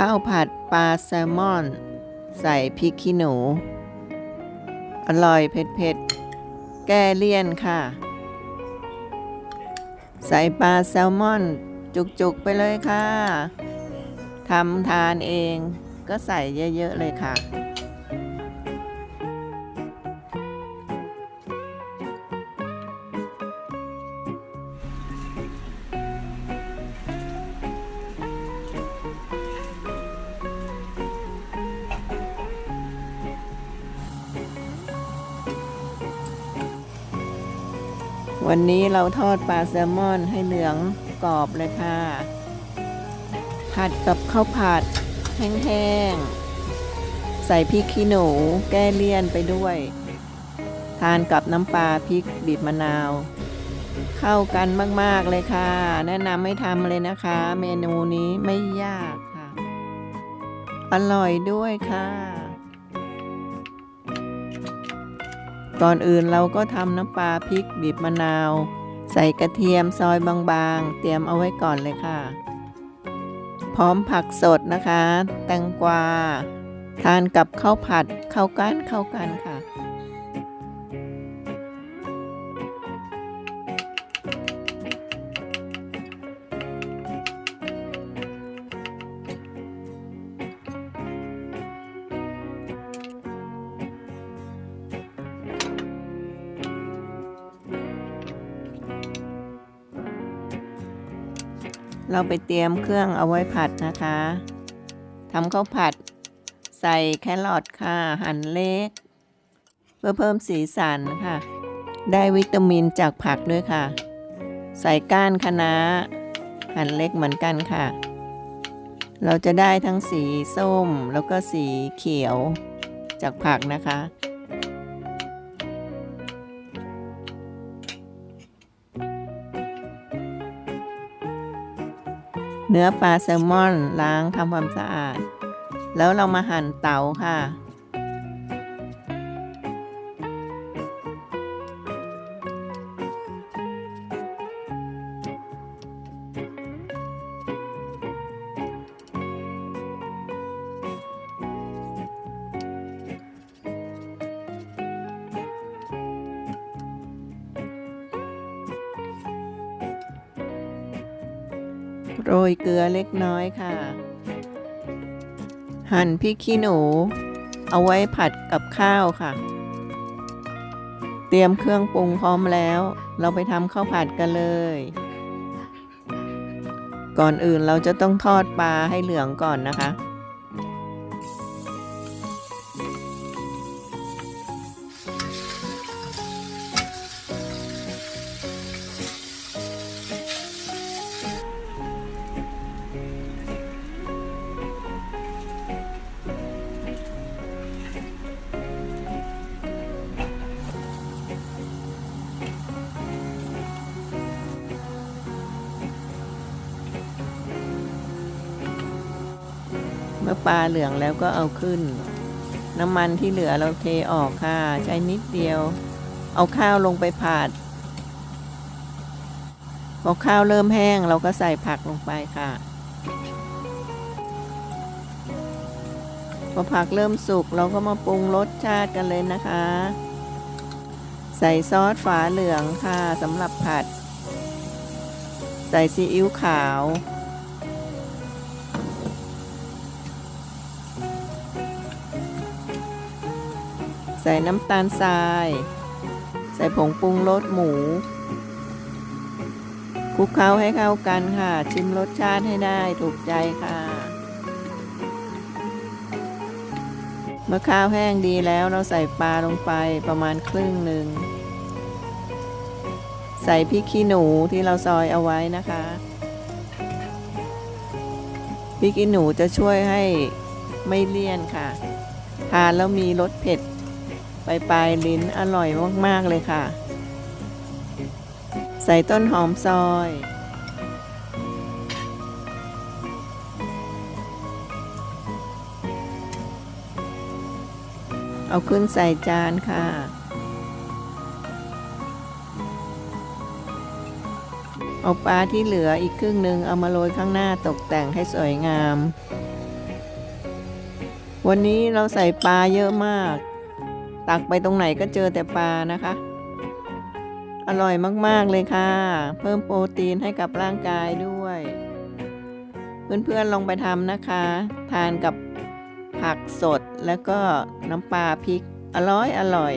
ข้าวผัดปลาแซลมอน ใส่พริกขี้หนู อร่อยเผ็ดๆ แก้เลี่ยนค่ะ ใส่ปลาแซลมอน จุกๆ ไปเลยค่ะทำทานเองก็ใส่เยอะ ๆ เลยค่ะ วันนี้เราทอดปลาแซลมอนให้เหลืองกรอบเลยค่ะ ผัดกับข้าวผัดแห้งๆ ใส่พริกขี้หนูแก้เลี่ยนไปด้วย ทานกับน้ำปลาพริกบีบมะนาว เข้ากันมากๆเลยค่ะ แนะนำให้ทำเลยนะคะ เมนูนี้ไม่ยากค่ะ อร่อยด้วยค่ะ ก่อนอื่นเราก็ทำน้ำปลาพริกบีบมะนาว ใส่กระเทียมซอยบางๆ เตรียมเอาไว้ก่อนเลยค่ะ พร้อมผักสดนะคะ แตงกวา ทานกับข้าวผัดเข้ากันเข้ากันค่ะ เราไปเตรียมเครื่องเอาไว้ผัดนะคะทำข้าวผัด ใส่แครอทค่ะ หั่นเล็ก เพื่อเพิ่มสีสันค่ะ ได้วิตามินจากผักด้วยค่ะ ใส่ก้านคะน้าหั่นเล็กเหมือนกันค่ะ เราจะได้ทั้งสีส้มแล้วก็สีเขียวจากผักนะคะ เนื้อปลาแซลมอนล้างทำความสะอาด แล้วเรามาหั่นเต๋าค่ะ โรยเกลือเล็กน้อยค่ะ หั่นพริกขี้หนู เอาไว้ผัดกับข้าวค่ะ เตรียมเครื่องปรุงพร้อมแล้ว เราไปทำข้าวผัดกันเลย ก่อนอื่นเราจะต้องทอดปลาให้เหลืองก่อนนะคะ เมื่อปลาเหลืองแล้วก็เอาขึ้น น้ำมันที่เหลือเราเทออกค่ะ ใช้นิดเดียว เอาข้าวลงไปผัดพอข้าวเริ่มแห้งเราก็ใส่ผักลงไปค่ะพอผักเริ่มสุกเราก็มาปรุงรสชาติกันเลยนะคะ ใส่ซอสฝาเหลืองค่ะสำหรับผัด ใส่ซีอิ๊วขาว ใส่น้ำตาลทราย ใส่ผงปรุงรสหมูคลุกเคล้าให้เข้ากันค่ะ ชิมรสชาติให้ได้ถูกใจค่ะเมื่อข้าวแห้งดีแล้วเราใส่ปลาลงไปประมาณครึ่งหนึ่ง ใส่พริกขี้หนูที่เราซอยเอาไว้นะคะพริกขี้หนูจะช่วยให้ไม่เลี่ยนค่ะ ทานแล้วมีรสเผ็ด ปลายปลายลิ้นอร่อยมาก ๆ เลยค่ะ ใส่ต้นหอมซอย เอาขึ้นใส่จานค่ะ เอาปลาที่เหลืออีกครึ่งหนึ่งเอามาโรยข้างหน้าตกแต่งให้สวยงาม วันนี้เราใส่ปลาเยอะมาก ตักไปตรงไหนก็เจอแต่ปลานะคะ อร่อยมากๆเลยค่ะ เพิ่มโปรตีนให้กับร่างกายด้วย เพื่อนๆลองไปทำนะคะ ทานกับผักสดแล้วก็น้ำปลาพริก อร่อยอร่อย